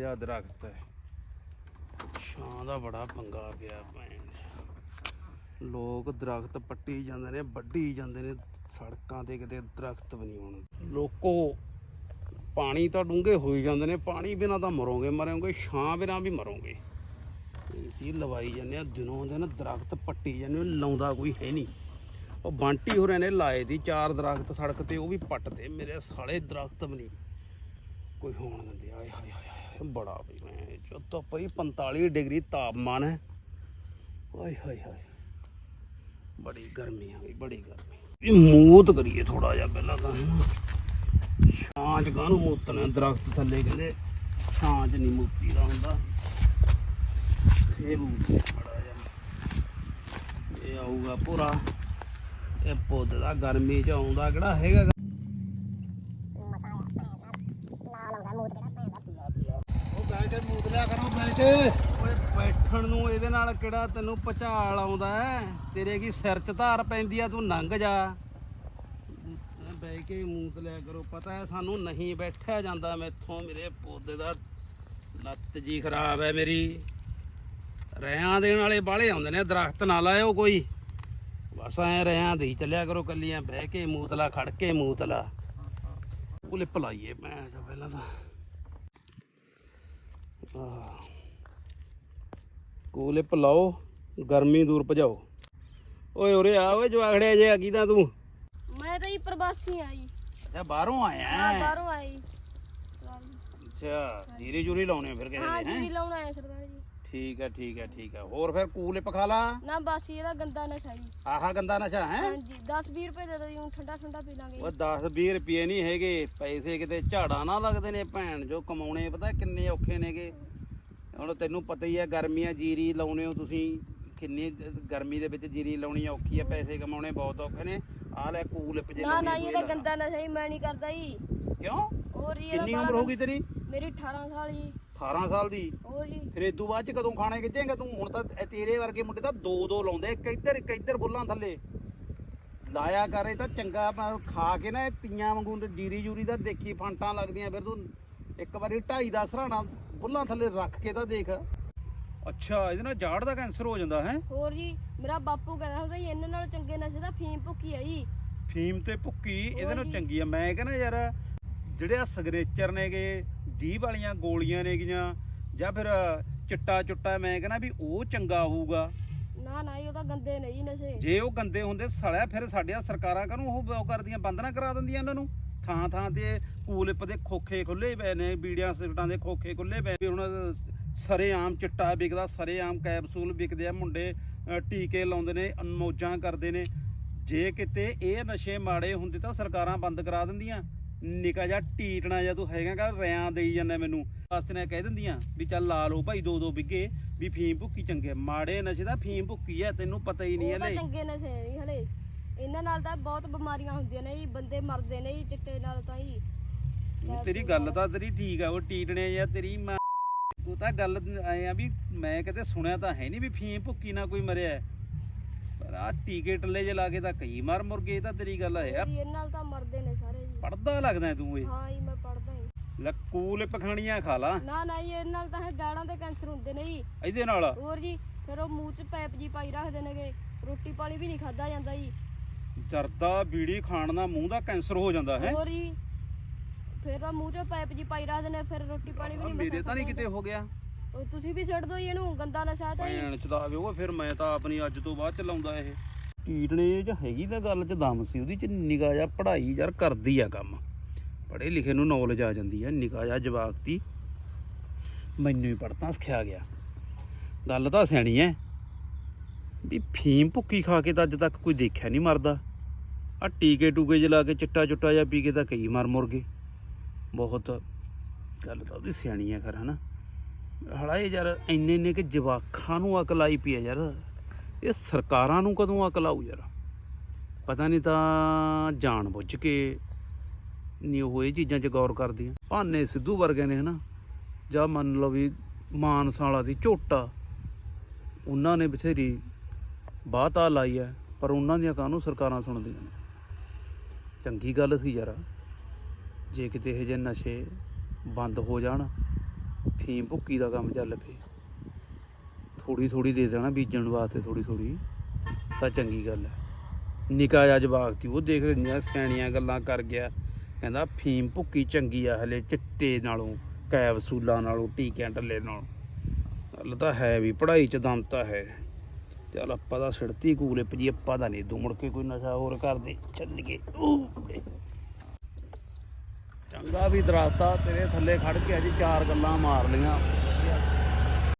ਆ ਦਰਖਤ ਹੈ। ਛਾਂ ਦਾ ਬੜਾ ਪੰਗਾ ਪਿਆ ਭੈਣ ਲੋਕ ਦਰਖਤ ਪੱਟੀ ਜਾਂਦੇ ਨੇ, ਵੱਢੀ ਜਾਂਦੇ ਨੇ, ਸੜਕਾਂ ਤੇ ਕਿਤੇ ਦਰਖਤ ਵੀ ਨਹੀਂ ਹੋਣ। ਲੋਕੋ, ਪਾਣੀ ਤਾਂ ਡੂੰਘੇ ਹੋਈ ਜਾਂਦੇ ਨੇ, ਪਾਣੀ ਬਿਨਾ ਤਾਂ ਮਰੋਗੇ ਮਰੋਗੇ, ਛਾਂ ਬਿਨਾ ਵੀ ਮਰੋਗੇ। ਸੀ ਲਵਾਈ ਜਾਂਦੇ ਆ ਦਿਨੋਂ ਦਿਨ ਦਰਖਤ ਪੱਟੀ ਜਾਂਦੇ ਨੇ, ਲਾਉਂਦਾ ਕੋਈ ਹੈ ਨਹੀਂ। ਉਹ ਬਾਂਟੀ ਹੋਰਾਂ ਨੇ ਲਾਏ ਦੀ ਚਾਰ ਦਰਖਤ ਸੜਕ ਤੇ, ਉਹ ਵੀ ਪੱਟਦੇ ਮੇਰੇ ਸਾਲੇ ਦਰਖਤ ਵੀ ਨਹੀਂ। ਕੋਈ ਹੋਣ ਦਿੰਦੇ, ਆਏ ਹਾਏ ਹਾਏ। ਬੜਾ ਵੀ ਮੈਂ ਜਦੋਂ ਪਈ 45 ਡਿਗਰੀ ਤਾਪਮਾਨ ਹੈ। ਆਏ ਹਾਏ ਹਾਏ। ਬੜੀ ਗਰਮੀ ਆ ਗਈ ਬੜੀ ਗਰਮੀ। ਇਹ ਮੂਤ ਕਰੀਏ ਥੋੜਾ ਜਿਹਾ ਪਹਿਲਾਂ ਤਾਂ। ਛਾਂ ਕਾਹਨੂੰ ਮੂਤਣਾ ਦਰਖਤ ਥੱਲੇ ਕਹਿੰਦੇ ਛਾਂ ਚ ਨਹੀਂ ਮੂਤੀ ਦਾ ਹੁੰਦਾ। ਇਹ ਮੂਤ ਬੜਾ ਜਿਹਾ। ਇਹ ਆਊਗਾ ਪੂਰਾ ਇਹ ਪੁੱਤ ਦਾ ਗਰਮੀ ਚ ਆਉਂਦਾ ਕਿਹੜਾ ਹੈਗਾ ਗਾ। ਉਹ ਬੈ ਕੇ ਮੂਤ ਲਿਆ ਕਰੋ ਬੈ ਕੇ ਓਏ ਬੈਠਣ ਨੂੰ ਇਹਦੇ ਨਾਲ ਕਿਹੜਾ ਤੈਨੂੰ ਪਚਾਲ ਆਉਂਦਾ ਹੈ? ਤੇਰੇ ਕੀ ਸਿਰ 'ਚ ਧਾਰ ਪੈਂਦੀ ਆ, ਤੂੰ ਲੰਘ ਜਾ। ਐਂ ਕੇ ਹੀ ਮੂਤ ਲਿਆ ਕਰੋ। ਪਤਾ ਹੈ ਸਾਨੂੰ ਨਹੀਂ ਬੈਠਿਆ ਜਾਂਦਾ ਮੈਥੋਂ। ਮੇਰੇ ਪੌਦੇ ਦਾ ਲੱਤ ਜੀ ਖਰਾਬ ਹੈ ਮੇਰੀ। ਰਿਆਂ ਦੇਣ ਵਾਲੇ ਬਾਹਲੇ ਆਉਂਦੇ ਨੇ, ਦਰਖਤ ਨਾ ਲਾਇਓ ਕੋਈ। ਬਸ ਐ ਰਿਆਂ ਦੇ ਹੀ ਚੱਲਿਆ ਕਰੋ ਕੱਲੀਆਂ ਬਹਿ ਕੇ ਮੂਤਲਾ, ਖੜ ਕੇ ਮੂਤਲਾ। ਲਿਪ ਲਾਈਏ ਮੈਂ ਤਾਂ ਪਹਿਲਾਂ ਤਾਂ। ਆਹ। ਕੋਲੇ ਪਲਾਓ ਗਰਮੀ ਦੂਰ ਭਜਾਓ। ਓਏ ਉਰੇ ਆ ਓਏ ਜਵਾਖੜਿਆ ਜੇ ਆ ਕਿਦਾ ਤੂੰ ਮੈਂ ਤਾਂ ਹੀ ਪ੍ਰਵਾਸੀ ਆ ਜੀ। ਅੱਛਾ ਬਾਹਰੋਂ ਆਇਆ ਹਾਂ ਹੈਂ? ਬਾਹਰੋਂ ਆਈ ਅੱਛਾ ਜੀਰੀ ਜੂਰੀ ਲਾਉਣੇ ਫਿਰ ਕਿਸੇ ਹਾਂ ਦੇ ਜੀ ਹੈਂ? ਲਾਉਣਾ ਆਇਆ ਸਰਦਾਰ ਜੀ। ਠੀਕ ਹੈ ਠੀਕ ਹੈ ਠੀਕ ਹੈ ਹੋਰ ਫਿਰ ਕੂਲੇ ਪਖਾ ਲਾ। ਨਾ ਬਸ ਇਹਦਾ ਗੰਦਾ ਨਸ਼ਾ ਜੀ। ਆਹਾ ਗੰਦਾ ਨਸ਼ਾ ਹੈ? ਹਾਂਜੀ 10 20 ਰੁਪਏ ਦੇ ਦੋ ਜੀ ਹੁਣ ਠੰਡਾ ਠੰਡਾ ਪੀ ਲਾਂਗੇ। ਉਹ 10 20 ਰੁਪਏ ਨਹੀਂ ਹੈਗੇ ਪੈਸੇ ਕਿਤੇ ਝਾੜਾ ਨਾ ਲੱਗਦੇ ਨੇ ਭੈਣ ਜੋ ਕਮਾਉਣੇ ਪਤਾ ਕਿੰਨੇ ਔਖੇ ਨੇਗੇ। ਹੁਣ ਤੈਨੂੰ ਪਤਾ ਹੀ ਹੈ ਗਰਮੀਆਂ ਜੀਰੀ ਲਾਉਣੇ ਹੋ ਤੁਸੀਂ। ਕਿੰਨੀ ਗਰਮੀ ਦੇ ਵਿੱਚ ਜੀਰੀ ਲਾਉਣੀ ਔਖੀ ਹੈ ਪੈਸੇ ਕਮਾਉਣੇ ਬਹੁਤ ਔਖੇ ਨੇ। ਆਹ ਲੈ ਕੂਲਿਪ ਜੇ ਨਾ ਨਾ ਇਹਦਾ ਲਾ। ਗੰਦਾ ਨਸ਼ਾ ਜੀ ਮੈਂ ਨਹੀਂ ਕਰਦਾ ਜੀ। ਕਿਉਂ? ਹੋਰ ਜੀ ਕਿੰਨੀ ਉਮਰ ਹੋ ਗਈ ਤੇਰੀ? ਮੇਰੀ 18 ਸਾਲ ਜੀ। 18 ਸਾਲ ਦੀ? ਹੋਰ ਜੀ। ਫਿਰ ਇਦੋਂ ਬਾਅਦ ਚ ਕਦੋਂ ਖਾਣੇ ਖਿੱਚੇਂਗਾ ਤੂੰ? ਹੁਣ ਤਾਂ ਇਹ ਤੇਰੇ ਵਰਗੇ ਮੁੰਡੇ ਤਾਂ ਦੋ ਦੋ ਲਾਉਂਦੇ ਇੱਕ ਇੱਧਰ ਇੱਕ ਇੱਧਰ ਬੁੱਲਾਂ ਥੱਲੇ। ਲਾਇਆ ਕਰੇ ਤਾਂ ਚੰਗਾ ਖਾ ਕੇ ਨਾ ਇਹ ਤੀਆਂ ਵਾਂਗੂ ਜੀਰੀ ਜੂਰੀ ਦਾ ਦੇਖੀ ਫਾਂਟਾਂ ਲੱਗਦੀਆਂ ਫਿਰ ਤੂੰ ਇੱਕ ਵਾਰੀ ਢਾਈ ਦਾ ਸਰਾਣਾ ਬੁੱਲਾਂ ਥੱਲੇ ਰੱਖ ਕੇ ਤਾਂ ਦੇਖ। ਅੱਛਾ ਇਹਦੇ ਨਾਲ ਜਾੜ ਦਾ ਕੈਂਸਰ ਹੋ ਜਾਂਦਾ ਹੈ? ਹੋਰ ਜੀ ਮੇਰਾ ਬਾਪੂ ਕਹਿੰਦਾ ਹੁੰਦਾ ਜੀ ਇਹਨਾਂ ਨਾਲ ਚੰਗੇ ਨਸ਼ੇ ਦਾ ਫੀਮ ਭੁੱਕੀ ਆ ਜੀ। ਫੀਮ ਤੇ ਭੁੱਕੀ ਇਹਦੇ ਨਾਲ। ਚੰਗੀ ਆ। ਮੈਂ ਕਹਿੰਦਾ ਯਾਰ ਜਿਹੜੇ ਆ ਸਿਗਨੇਚਰ ਨੇਗੇ 20 ਵਾਲੀਆਂ ਗੋਲੀਆਂ ਨੇਗੀਆਂ ਜਾਂ ਫਿਰ ਚਿੱਟਾ ਚੁੱਟਾ ਮੈਂ ਕਹਿੰਦਾ ਵੀ ਉਹ ਚੰਗਾ ਹੋਊਗਾ। ਨਾ ਨਾ ਜੀ ਉਹ ਤਾਂ ਗੰਦੇ ਨੇ ਜੀ ਨਸ਼ੇ। ਜੇ ਉਹ ਗੰਦੇ ਹੁੰਦੇ ਸਾਲਿਆ ਫਿਰ ਸਾਡੀਆਂ ਸਰਕਾਰਾਂ ਕਾਹਨੂੰ ਉਹ ਉਹ ਕਰਦੀਆਂ ਬੰਦ ਨਾ ਕਰਾ ਦਿੰਦੀਆਂ ਇਹਨਾਂ ਨੂੰ? ਥਾਂ ਥਾਂ ਤੇ ਕੂਲਿਪ ਦੇ ਖੋਖੇ ਖੁੱਲੇ ਪਏ ਨੇ ਬੀੜੀਆਂ ਸਿਗਰਟਾਂ ਦੇ ਖੋਖੇ ਖੁੱਲੇ ਪਏ ਵੀ ਹੁਣ ਸਰੇਆਮ ਚਿੱਟਾ ਵਿਕਦਾ ਸਰੇਆਮ ਕੈਪਸੂਲ ਵਿਕਦੇ ਆ ਮੁੰਡੇ ਟੀਕੇ ਲਾਉਂਦੇ ਨੇ ਮੌਜਾਂ ਕਰਦੇ ਨੇ। ਜੇ ਕਿਤੇ ਇਹ ਨਸ਼ੇ ਮਾੜੇ ਹੁੰਦੇ ਤਾਂ ਸਰਕਾਰਾਂ ਬੰਦ ਕਰਾ ਦਿੰਦੀਆਂ। ਨਿਕਾ ਜਾ ਟੀਟਣਾ ਜਾਂ ਤੂੰ ਹੈਗਾ ਕਾ ਰਿਆਂ ਦੇਈ ਜਾਂਦਾ ਮੈਨੂੰ। ਵਾਸਤੇ ਨੇ ਕਹਿ ਦਿੰਦੀਆਂ ਵੀ ਚੱਲ ਲਾ ਲਓ ਭਾਈ ਦੋ ਦੋ ਬਿੱਗੇ ਵੀ ਫੀਮ ਭੁੱਕੀ ਚੰਗੇ। ਮਾੜੇ ਨਸ਼ੇ ਦਾ ਫੀਮ ਭੁੱਕੀ ਹੈ ਤੈਨੂੰ ਪਤਾ ਹੀ ਨਹੀਂ ਹਲੇ ਚੰਗੇ ਨਸ਼ੇ ਨੇ ਜੀ ਹਲੇ। ਨਾਲ ਤਾਂ ਬਹੁਤ ਬਿਮਾਰੀਆਂ ਹੁੰਦੀਆਂ ਨੇ ਜੀ ਬੰਦੇ ਮਰਦੇ ਨੇ ਜੀ ਚਿੱਟੇ ਨਾਲ ਤਾਂ ਜੀ। ਉਹ ਤੇਰੀ ਗੱਲ ਤਾਂ ਤੇਰੀ ਠੀਕ ਆ ਉਹ ਟੀਟਣੇ ਜਾਂ ਤੇਰੀ ਮਾਂ ਤੂੰ ਤਾਂ ਗੱਲ ਆਏ ਆ ਵੀ ਮੈਂ ਕਦੇ ਸੁਣਿਆ ਤਾਂ ਹੈ ਨਹੀਂ ਵੀ ਫੀਮ ਭੁੱਕੀ ਨਾ ਕੋਈ ਮਰਿਆ ਹੈ। ਪਰ ਆ ਟੀਕੇ ਟੱਲੇ ਜੇ ਲਾ ਕੇ ਤਾਂ ਕਈ ਮਾਰ ਮੁਰਗੇ ਇਹ ਤਾਂ ਤੇਰੀ ਗੱਲ ਹੈ ਹੋਰ ਜੀ, ਇਹਨਾਂ ਨਾਲ ਤਾਂ ਮਰਦੇ ਨੇ ਸਾਰੇ ਜੀ। ਪੜਦਾ ਲੱਗਦਾ ਹੈ ਤੂੰ ਇਹ। ਹਾਂ ਜੀ ਮੈਂ ਪੜਦਾ ਜੀ। ਲੱਕੂਲ ਪਖਾਣੀਆਂ ਖਾ ਲਾ। ਨਾ ਨਾ ਜੀ ਇਹਨਾਂ ਨਾਲ ਤਾਂ ਇਹ ਜਾੜਾਂ ਦੇ ਕੈਂਸਰ ਹੁੰਦੇ ਨੇ ਜੀ। ਇਹਦੇ ਨਾਲ? ਹੋਰ ਜੀ ਫਿਰ ਉਹ ਮੂੰਹ 'ਚ ਪੈਪ ਜੀ ਪਾਈ ਰੱਖਦੇ ਨੇਗੇ ਰੋਟੀ ਪਾਣੀ ਵੀ ਨਹੀਂ ਖਾਦਾ ਜਾਂਦਾ ਜੀ। ਜਰਦਾ ਬੀੜੀ ਖਾਣ ਨਾਲ ਮੂੰਹ ਦਾ ਕੈਂਸਰ ਹੋ ਜਾਂਦਾ ਹੈ। ਹੋਰ ਜੀ ਫਿਰ ਤਾਂ ਮੂੰਹ 'ਚ ਪੈਪ ਜੀ ਪਾਈ ਰੱਖਦੇ ਨੇ ਫਿਰ ਰੋਟੀ ਪਾਣੀ ਵੀ ਨਹੀਂ ਮੇਰੇ ਤਾਂ ਨਹੀਂ ਕਿਤੇ ਹੋ ਗਿਆ। ਉਹ ਤੁਸੀਂ ਵੀ ਛੱਡ ਦਿਓ ਜੀ ਇਹਨੂੰ ਗੰਦਾ ਨਸ਼ਾ ਤਾਂ ਜੀ ਭੈਣ ਚਦਾਵੇ ਉਹ ਫਿਰ ਮੈਂ ਤਾਂ ਆਪਣੀ ਅੱਜ ਤੋਂ ਬਾਅਦ ਚਲਾਉਂਦਾ ਇਹ। ਟੀਟਣੇ ਚ ਹੈਗੀ ਤਾਂ ਗੱਲ ਚ ਦਮ ਸੀ ਉਹਦੀ ਚ ਨਿਗਾਹ ਜਾ ਪੜ੍ਹਾਈ ਯਾਰ ਕਰਦੀ ਆ ਕੰਮ। ਪੜ੍ਹੇ ਲਿਖੇ ਨੂੰ ਨੌਲੇਜ ਆ ਜਾਂਦੀ ਆ ਨਿਗਾਹ ਜਾ ਜਵਾਕ ਦੀ। ਮੈਨੂੰ ਹੀ ਪੜਤਾ ਸਿਖਿਆ ਗਿਆ। ਗੱਲ ਤਾਂ ਸਿਆਣੀ ਐ। ਵੀ ਫੀਮ ਭੁੱਕੀ ਖਾ ਕੇ ਤਾਂ ਅੱਜ ਤੱਕ ਕੋਈ ਦੇਖਿਆ ਨਹੀਂ ਮਰਦਾ। ਆ ਟੀਕੇ ਟੂਕੇ ਜਲਾ ਕੇ ਚਿੱਟਾ ਚੁੱਟਾ ਜਾਂ ਪੀ ਕੇ ਤਾਂ ਕਈ ਮਰ ਮੁਰ ਗਏ। ਬਹੁਤ ਗੱਲ ਤਾਂ ਉਹਦੀ ਸਿਆਣੀ ਆ ਕਰ ਹਨਾ? ਹਲਾ ਇਹ ਯਾਰ ਇੰਨੇ ਇੰਨੇ ਕਿ ਜਵਾਖਾਂ ਨੂੰ ਅਕਲ ਆਈ ਪਈ ਆ ਯਾਰ। ਇਹ ਸਰਕਾਰਾਂ ਨੂੰ ਕਦੋਂ ਅਕਲ ਆਊ ਯਾਰ? ਪਤਾ ਨਹੀਂ ਤਾਂ ਜਾਣ ਬੁੱਝ ਕੇ ਨਹੀਂ ਉਹ ਇਹ ਚੀਜ਼ਾਂ 'ਚ ਗੌਰ ਕਰਦੀਆਂ। ਭਾਨੇ ਸਿੱਧੂ ਵਰਗੇ ਨੇ, ਹਨਾ? ਜਾਂ ਮੰਨ ਲਓ ਵੀ ਮਾਨਸਾ ਵਾਲਾ ਦੀ ਝੋਟਾ। ਉਹਨਾਂ ਨੇ ਬਥੇਰੀ ਬਾਤਾ ਲਾਈ ਹੈ ਪਰ ਉਹਨਾਂ ਦੀਆਂ ਕਾਹਨੂੰ ਸਰਕਾਰਾਂ ਸੁਣਦੀਆਂ ਨੇ? ਚੰਗੀ ਗੱਲ ਸੀ ਯਾਰ। ਜੇ ਕਿਤੇ ਇਹ ਜਿਹੇ ਨਸ਼ੇ ਬੰਦ ਹੋ ਜਾਣ, ਫੀਮ ਭੁੱਕੀ ਦਾ ਕੰਮ ਚੱਲ ਪਏ। ਥੋੜੀ ਥੋੜੀ ਦੇ ਦੇਣਾ ਬੀਜਣ ਵਾਸਤੇ ਥੋੜੀ ਥੋੜੀ ਤਾਂ ਚੰਗੀ ਗੱਲ ਹੈ। ਨਿਕਾ ਜਿਹਾ ਜਵਾਕ ਸੀ, ਉਹ ਦੇਖ ਇੰਨੀਆਂ ਸਿਆਣੀਆਂ ਗੱਲਾਂ ਕਰ ਗਿਆ। ਕਹਿੰਦਾ, ਫੀਮ ਭੁੱਕੀ ਚੰਗੀ ਆ ਹਲੇ ਚਿੱਟੇ ਨਾਲੋਂ, ਕੈਪਸੂਲਾਂ ਨਾਲੋਂ, ਟੀਕਿਆਂ ਟੱਲੇ ਨਾਲੋਂ। ਗੱਲ ਤਾਂ ਹੈ ਵੀ, ਪੜ੍ਹਾਈ ਚ ਦਮ ਤਾਂ ਹੈ। ਚੱਲ ਆਪਾਂ ਤਾਂ ਸਿੜਤੀ ਕੂਲੇ ਪਜੀ ਆਪਾਂ ਤਾਂ ਨਹੀਂ ਦੂ ਮੁੜ ਕੇ ਕੋਈ ਨਸ਼ਾ ਹੋਰ ਕਰਦੇ। ਚੱਲੀਏ। ਊ। ਚੰਗਾ ਵੀ ਦਰਾਸਤਾ ਤੇਰੇ ਥੱਲੇ ਖੜ ਕੇ ਅੱਜ ਚਾਰ ਗੱਲਾਂ ਮਾਰ ਲੀਆਂ